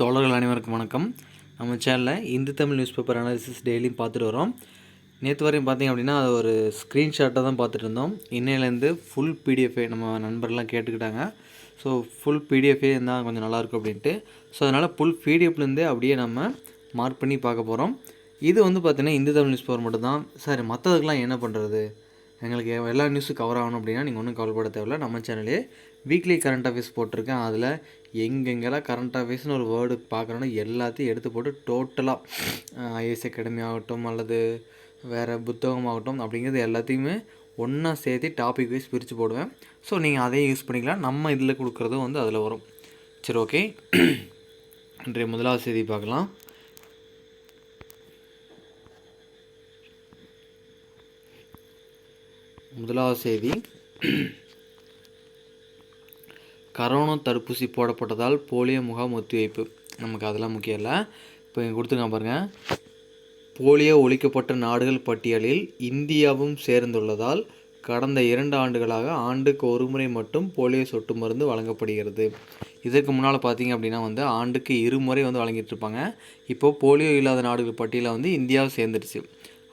தோழர்கள் அனைவருக்கும் வணக்கம். நம்ம சேனலில் Hindu Tamil news paper analysis டெய்லியும் பார்த்துட்டு வரோம் நேற்று வரையும் பார்த்தீங்க அப்படின்னா அது ஒரு ஸ்க்ரீன்ஷாட்டை தான் பார்த்துட்டு இருந்தோம். இன்னையிலேருந்து ஃபுல் பிடிஎஃபே நம்ம நண்பர்லாம் கேட்டுக்கிட்டாங்க. ஸோ ஃபுல் பிடிஎஃபே இருந்தால் கொஞ்சம் நல்லாயிருக்கும் அப்படின்ட்டு. ஸோ அதனால் ஃபுல் பிடிஎஃப்லேருந்தே அப்படியே நம்ம மார்க் பண்ணி பார்க்க போகிறோம் இது வந்து பார்த்திங்கன்னா இந்து தமிழ் நியூஸ் பேப்பர் மட்டும்தான். சார் மற்றதுக்கெலாம் என்ன பண்ணுறது எங்களுக்கு எல்லா நியூஸும் கவர் ஆகணும் அப்படின்னா நீங்கள் ஒன்றும் கவலைப்பட தேவையில்ல. நம்ம சேனலே வீக்லி கரண்ட் அஃபேர்ஸ் போட்டிருக்கேன். அதில் எங்கெங்கெல்லாம் கரண்ட் அஃபேர்ஸ்னு ஒரு வேர்டு பார்க்குறோன்னா எல்லாத்தையும் எடுத்து போட்டு டோட்டலாக ஐஎஸ் அகாடமி ஆகட்டும் அல்லது வேறு புத்தகம் ஆகட்டும் அப்படிங்கிறது எல்லாத்தையுமே ஒன்றா சேர்த்து டாபிக் வைஸ் பிரித்து போடுவேன். ஸோ நீங்கள் அதையும் யூஸ் பண்ணிக்கலாம். நம்ம இதில் கொடுக்குறதும் வந்து அதில் வரும். சரி ஓகே இன்றைய முதலாவது செய்தி பார்க்கலாம். முதலாவது செய்தி. கரோனா தடுப்பூசி போடப்பட்டதால் போலியோ முகாம் ஒத்திவைப்பு. நமக்கு அதெல்லாம் முக்கியம் இல்லை. இப்போ இங்கே கொடுத்துருக்காங்க பாருங்கள் போலியோ ஒழிக்கப்பட்ட நாடுகள் பட்டியலில் இந்தியாவும் சேர்ந்துள்ளதால் கடந்த இரண்டு ஆண்டுகளாக ஆண்டுக்கு ஒரு முறை மட்டும் போலியோ சொட்டு மருந்து வழங்கப்படுகிறது. இதற்கு முன்னால் பார்த்தீங்க அப்படின்னா வந்து ஆண்டுக்கு இருமுறை வந்து வழங்கிட்டு இருப்பாங்க. இப்போது போலியோ இல்லாத நாடுகள் பட்டியலில் வந்து இந்தியாவும் சேர்ந்துருச்சு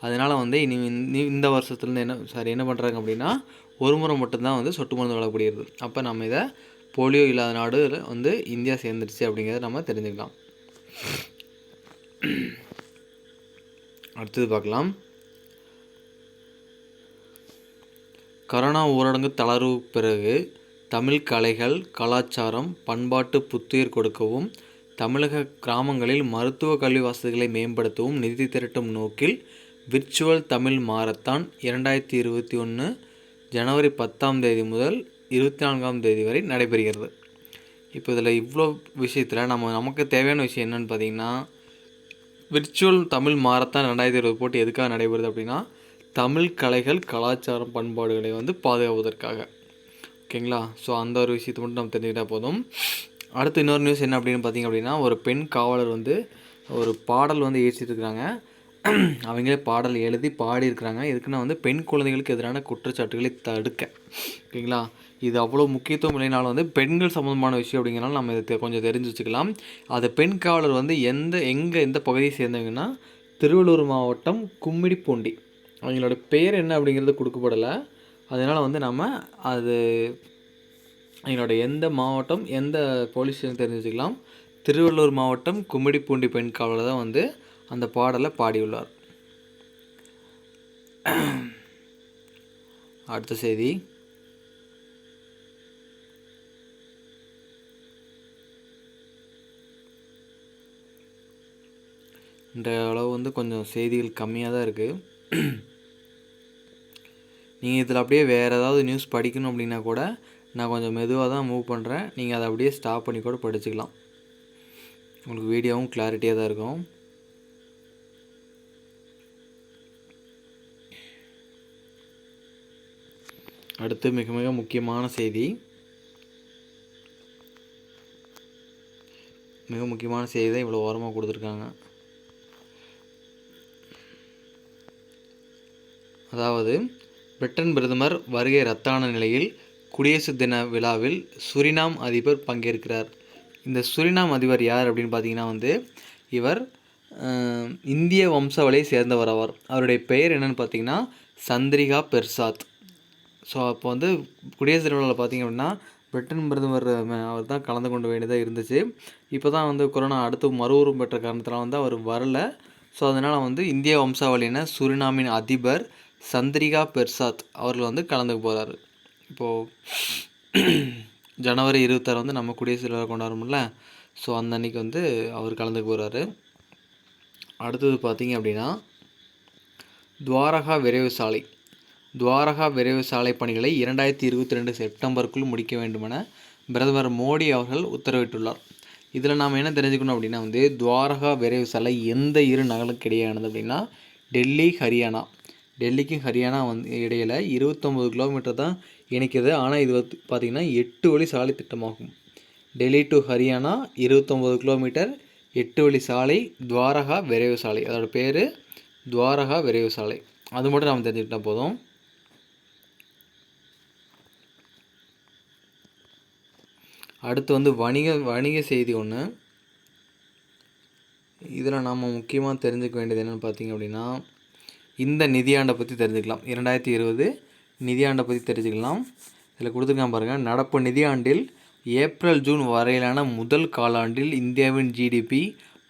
அதனால் வந்து இனி இந்த- இந்த வருஷத்துலேருந்து என்ன சாரி என்ன பண்ணுறாங்க அப்படின்னா ஒரு முறை மட்டும்தான் வந்து சொட்டு மருந்து வழங்கப்படுகிறது. அப்போ நம்ம இதை போலியோ இல்லாத நாடு வந்து இந்தியா சேர்ந்துருச்சு அப்படிங்கிறத நம்ம தெரிஞ்சுக்கலாம். அடுத்தது பார்க்கலாம். கரோனா ஊரடங்கு தளர்வு பிறகு தமிழ் கலைகள் கலாச்சாரம் பண்பாட்டு புத்துயிர் கொடுக்கவும் தமிழக கிராமங்களில் மருத்துவ கல்வி வசதிகளை மேம்படுத்தவும் நிதி திரட்டும் நோக்கில் விர்ச்சுவல் தமிழ் மாரத்தான் இரண்டாயிரத்தி இருபத்தி ஒன்று ஜனவரி பத்தாம் தேதி முதல் இருபத்தி நான்காம் தேதி வரை நடைபெறுகிறது. இப்போ இதில் இவ்வளோ விஷயத்தில் நம்ம நமக்கு தேவையான விஷயம் என்னென்னு பார்த்தீங்கன்னா விர்ச்சுவல் தமிழ் மாரத்தான் ரெண்டாயிரத்தி இருபது போட்டி எதுக்காக நடைபெறுது அப்படின்னா தமிழ் கலைகள் கலாச்சாரம் பண்பாடுகளை வந்து பாதுகாப்பதற்காக ஓகேங்களா? ஸோ அந்த ஒரு விஷயத்தை மட்டும் நம்ம தெரிஞ்சுக்கிட்டால் போதும். அடுத்து இன்னொரு நியூஸ் என்ன அப்படின்னு பார்த்தீங்க அப்படின்னா ஒரு பெண் காவலர் வந்து ஒரு பாடல் வந்து இருக்கிறாங்க அவங்களே பாடல் எழுதி பாடியிருக்கிறாங்க. எதுக்குன்னா வந்து பெண் குழந்தைகளுக்கு எதிரான குற்றச்சாட்டுகளை தடுக்க. ஓகேங்களா? இது அவ்வளோ முக்கியத்துவம் இல்லைனாலும் வந்து பெண்கள் சம்மந்தமான விஷயம் அப்படிங்கிறனால நம்ம இதை கொஞ்சம் தெரிஞ்சு வச்சுக்கலாம் அது பெண் காவலர் வந்து எந்த எங்கே எந்த பகுதியை சேர்ந்தவங்கன்னா திருவள்ளூர் மாவட்டம் கும்மிடிப்பூண்டி. அவங்களோட பேர் என்ன அப்படிங்கிறது கொடுக்கப்படலை. அதனால் வந்து நம்ம அது எங்களோட எந்த மாவட்டம் எந்த போலீஸ் ஸ்டேஷன் தெரிஞ்சு வச்சுக்கலாம் திருவள்ளூர் மாவட்டம் கும்மிடிப்பூண்டி பெண் காவலர் தான் வந்து அந்த பாடலை பாடியுள்ளார். அடுத்த செய்தி. இந்த அளவு வந்து கொஞ்சம் செய்திகள் கம்மியாக தான் இருக்குது நீங்கள் இதில் அப்படியே வேறு ஏதாவது நியூஸ் படிக்கணும் அப்படின்னா கூட நான் கொஞ்சம் மெதுவாக தான் மூவ் பண்ணுறேன் நீங்கள் அதை அப்படியே ஸ்டாப் பண்ணி கூட படிச்சுக்கலாம். உங்களுக்கு வீடியோவும் கிளாரிட்டியாக தான் இருக்கும். அடுத்து மிக மிக முக்கியமான செய்தி. மிக முக்கியமான செய்தி தான் இவ்வளோ ஓரமாக கொடுத்துருக்காங்க. அதாவது பிரிட்டன் பிரதமர் வருகை ரத்தான நிலையில் குடியரசு தின விழாவில் சுரினாம் அதிபர் பங்கேற்கிறார். இந்த சுரினாம் அதிபர் யார் அப்படின்னு பார்த்தீங்கன்னா வந்து இவர் இந்திய வம்சாவளியை சேர்ந்தவர் ஆவார். அவருடைய பெயர் என்னென்னு பார்த்தீங்கன்னா சந்திரிகா பெர்சாத். ஸோ அப்போ வந்து குடியரசு தின விழாவில் பார்த்தீங்க அப்படின்னா பிரிட்டன் பிரதமர் அவர் தான் கலந்து கொண்டு வேண்டியதாக இருந்துச்சு. இப்போ தான் வந்து கொரோனா அடுத்து மறுவுருவம் பெற்ற காரணத்தினால் வந்து அவர் வரல. ஸோ அதனால் வந்து இந்திய வம்சாவளியின சுரினாமின் அதிபர் சந்திரிகா பெர்சாத் அவர்கள் வந்து கலந்துக்க போகிறாரு இப்போது ஜனவரி இருபத்தாறு வந்து நம்ம குடியரசு விழா கொண்டாடுறோம்ல ஸோ அந்த அன்னைக்கு வந்து அவர் கலந்துக்க போகிறாரு அடுத்தது பார்த்தீங்க அப்படின்னா துவாரகா விரைவு சாலை. துவாரகா விரைவு சாலை பணிகளை இரண்டாயிரத்தி இருபத்தி ரெண்டு செப்டம்பருக்குள் முடிக்க வேண்டுமென பிரதமர் மோடி அவர்கள் உத்தரவிட்டுள்ளார். இதில் நாம் என்ன தெரிஞ்சுக்கணும் அப்படின்னா வந்து துவாரகா விரைவு சாலை எந்த இரு நகலுக்கு இடையானது அப்படின்னா டெல்லி ஹரியானா. டெல்லிக்கும் ஹரியானா வந்து இடையில் இருபத்தொம்போது கிலோமீட்டர் தான் இணைக்கிறது ஆனால் இது வந்து பார்த்திங்கன்னா எட்டு வழி சாலை திட்டமாகும். டெல்லி டு ஹரியானா இருபத்தொம்போது கிலோமீட்டர் எட்டு வழி சாலை துவாரகா விரைவு சாலை. அதோடய பேர் துவாரகா விரைவு சாலை. அது மட்டும் நாம் தெரிஞ்சுக்கிட்டால் போதும். அடுத்து வந்து வணிக வணிக செய்தி ஒன்று இதில் நாம் முக்கியமாக தெரிஞ்சுக்க வேண்டியது என்னென்னு பார்த்தீங்க அப்படின்னா இந்த நிதியாண்டை பற்றி தெரிஞ்சுக்கலாம். இரண்டாயிரத்தி இருபது நிதியாண்டை பற்றி தெரிஞ்சுக்கலாம். இதில் கொடுத்துருக்கான் பாருங்கள் நடப்பு நிதியாண்டில் ஏப்ரல் ஜூன் வரையிலான முதல் காலாண்டில் இந்தியாவின் ஜிடிபி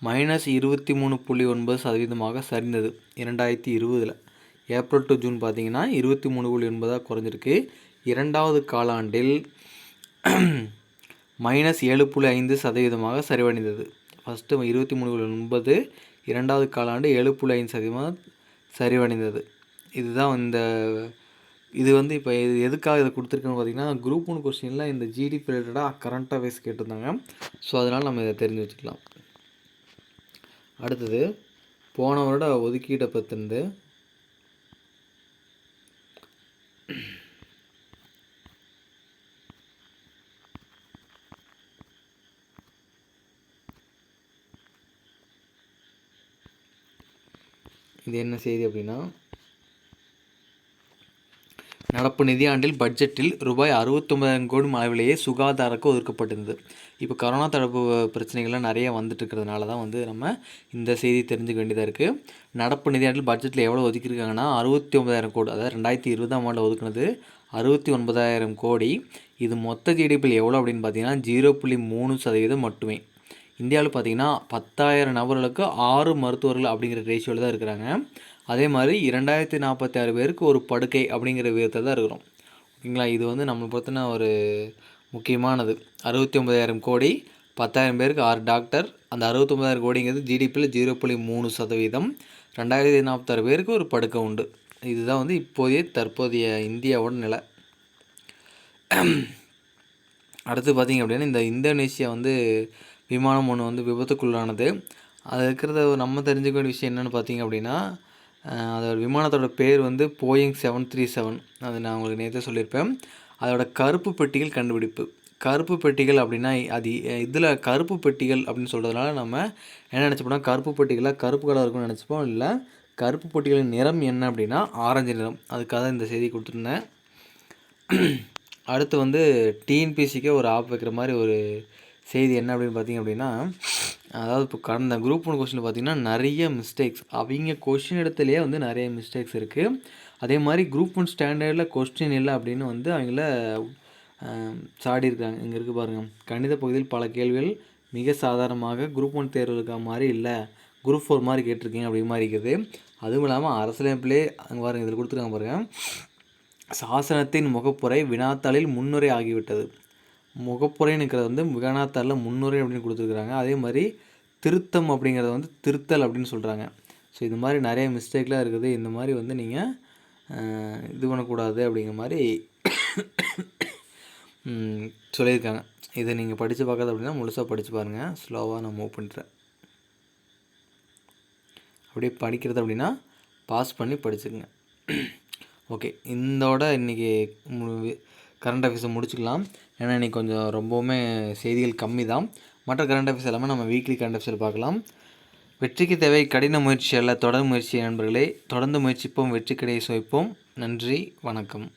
மைனஸ் இருபத்தி மூணு புள்ளி ஒன்பது சதவீதமாக சரிந்தது. இரண்டாயிரத்தி இருபதில். ஏப்ரல் டு ஜூன் பார்த்திங்கன்னா இருபத்தி மூணு புள்ளி ஒன்பதாக குறைஞ்சிருக்கு. இரண்டாவது காலாண்டில் மைனஸ் ஏழு புள்ளி ஐந்து சதவீதமாக சரிவடைந்தது. ஃபஸ்ட்டு இருபத்தி மூணு புள்ளி ஒன்பது. இரண்டாவது காலாண்டு ஏழு புள்ளி ஐந்து சதவீதமாக சரிவடைந்தது. இதுதான் இந்த இது வந்து இப்போ இது எதுக்காக இதை கொடுத்துருக்கேன்னு பார்த்தீங்கன்னா குரூப் ஒன் கொஸ்டினில் இந்த ஜிடிபி ரிலேட்டடாக கரண்ட் அஃபேர்ஸ் கேட்டிருந்தாங்க. ஸோ அதனால் நம்ம இதை தெரிஞ்சு வச்சுக்கலாம். அடுத்தது போன வருட ஒதுக்கீட்டை பற்றிருந்து இது என்ன செய்தி அப்படின்னா நடப்பு நிதியாண்டில் பட்ஜெட்டில் ரூபாய் அறுபத்தொம்பதாயிரம் கோடி அளவிலேயே சுகாதாரக்கு ஒதுக்கப்பட்டிருந்தது. இப்போ கரோனா தடுப்பு பிரச்சனைகள்லாம் நிறைய வந்துட்டு இருக்கிறதுனால தான் வந்து நம்ம இந்த செய்தி தெரிஞ்சுக்க வேண்டியதாக இருக்குது நடப்பு நிதியாண்டில் பட்ஜெட்டில் எவ்வளோ ஒதுக்கியிருக்காங்கன்னா அறுபத்தி ஒன்பதாயிரம் கோடி அதாவது ரெண்டாயிரத்தி இருபதாம் ஆண்டில் ஒதுக்குனது அறுபத்தி ஒன்பதாயிரம் கோடி. இது மொத்த ஜிடிபியில் எவ்வளோ அப்படின்னு பார்த்தீங்கன்னா ஜீரோ புள்ளி மூணு சதவீதம் மட்டுமே. இந்தியாவில் பார்த்தீங்கன்னா பத்தாயிரம் நபர்களுக்கு ஆறு மருத்துவர்கள் அப்படிங்கிற ரேஷியோவில் தான் இருக்கிறாங்க. அதே மாதிரி இரண்டாயிரத்தி நாற்பத்தி ஆறு பேருக்கு ஒரு படுக்கை அப்படிங்கிற விதத்தில் தான் இருக்கிறோம். ஓகேங்களா? இது வந்து நம்மளை பொறுத்தின ஒரு முக்கியமானது. அறுபத்தி ஒம்பதாயிரம் கோடி பத்தாயிரம் பேருக்கு ஆறு டாக்டர். அந்த அறுபத்தொம்பதாயிரம் கோடிங்கிறது ஜிடிபியில் ஜீரோ புள்ளி மூணு சதவீதம். ரெண்டாயிரத்தி நாற்பத்தாறு பேருக்கு ஒரு படுக்கை உண்டு. இதுதான் வந்து இப்போதைய தற்போதைய இந்தியாவோட நிலை. அடுத்து பார்த்திங்க அப்படின்னா இந்த இந்தோனேஷியா வந்து விமானம் ஒன்று வந்து விபத்துக்குள்ளானது. அது இருக்கிறத நம்ம தெரிஞ்சுக்க வேண்டிய விஷயம் என்னென்னு பார்த்தீங்க அப்படின்னா அதோட விமானத்தோட பேர் வந்து போயிங் செவன் த்ரீ செவன் அது நான் உங்களுக்கு நேற்றே சொல்லியிருப்பேன். அதோட கருப்பு பெட்டிகள் கண்டுபிடிப்பு. கருப்பு பெட்டிகள் அப்படின்னா அது இதில் கருப்பு பெட்டிகள் அப்படின்னு சொல்கிறதுனால நம்ம என்ன நினச்சிப்போம்னா கருப்பு பெட்டிகளாக கருப்பு கலர் இருக்கும்னு நினச்சிப்போம். இல்லை கருப்பு பெட்டிகளின் நிறம் என்ன அப்படின்னா ஆரஞ்சு நிறம். அதுக்காக இந்த செய்தி கொடுத்துருந்தேன். அடுத்து வந்து டிஎன்பிசிக்கே ஒரு ஆப் வைக்கிற மாதிரி ஒரு செய்தி என்ன அப்படின்னு பார்த்தீங்க அப்படின்னா அதாவது இப்போ கடந்த குரூப் ஒன் கொஷினில் பார்த்தீங்கன்னா நிறைய மிஸ்டேக்ஸ் அவங்க கொஷின் இடத்துலையே வந்து நிறைய மிஸ்டேக்ஸ் இருக்குது அதே மாதிரி குரூப் ஒன் ஸ்டாண்டர்டில் கொஸ்டின் இல்லை அப்படின்னு வந்து அவங்கள சாடி இருக்காங்க இங்கே இருக்குது பாருங்கள் கணித பகுதியில் பல கேள்விகள் மிக சாதாரணமாக குரூப் ஒன் தேர்வுக்காக மாதிரி இல்லை. குரூப் ஃபோர் மாதிரி கேட்டிருக்கீங்க அப்படி மாதிரி இருக்குது. அதுவும் இல்லாமல் அரசியலமைப்பிலே அங்கே பாருங்கள் இதில் கொடுத்துருக்காங்க பாருங்கள் சாசனத்தின் முகப்புரை வினாத்தாளில் முன்னுரை ஆகிவிட்டது. முகப்புரைன்னுக்கிறது வந்து வினாத்தாளில் முன்னுரை அப்படின்னு கொடுத்துருக்குறாங்க. அதே மாதிரி திருத்தம் அப்படிங்கிறத வந்து திருத்தல் அப்படின்னு சொல்கிறாங்க ஸோ இது மாதிரி நிறைய மிஸ்டேக்லாம் இருக்குது. இந்த மாதிரி வந்து நீங்கள் இது பண்ணக்கூடாது அப்படிங்கிற மாதிரி சொல்லியிருக்காங்க. இதை நீங்கள் படித்து பார்க்கறது அப்படின்னா முழுசாக படித்து பாருங்கள் ஸ்லோவாக நான் மூவ் பண்ணுறேன் அப்படியே படிக்கிறது அப்படின்னா பாஸ் பண்ணி படிச்சுக்கோங்க. ஓகே இந்தோட இன்றைக்கி கரண்ட் அஃபேர்ஸை முடிச்சுக்கலாம். ஏன்னா இன்றைக்கி கொஞ்சம் ரொம்பவுமே செய்திகள் கம்மி தான் மற்ற கரண்ட் அஃபேர்ஸ் எல்லாமே நம்ம வீக்லி கரண்ட் அஃபேர்ஸில் பார்க்கலாம். வெற்றிக்கு தேவை கடின முயற்சி அல்ல தொடர் முயற்சி நண்பர்களே. தொடர்ந்து முயற்சிப்போம் வெற்றி கிடையை சுவைப்போம். நன்றி வணக்கம்.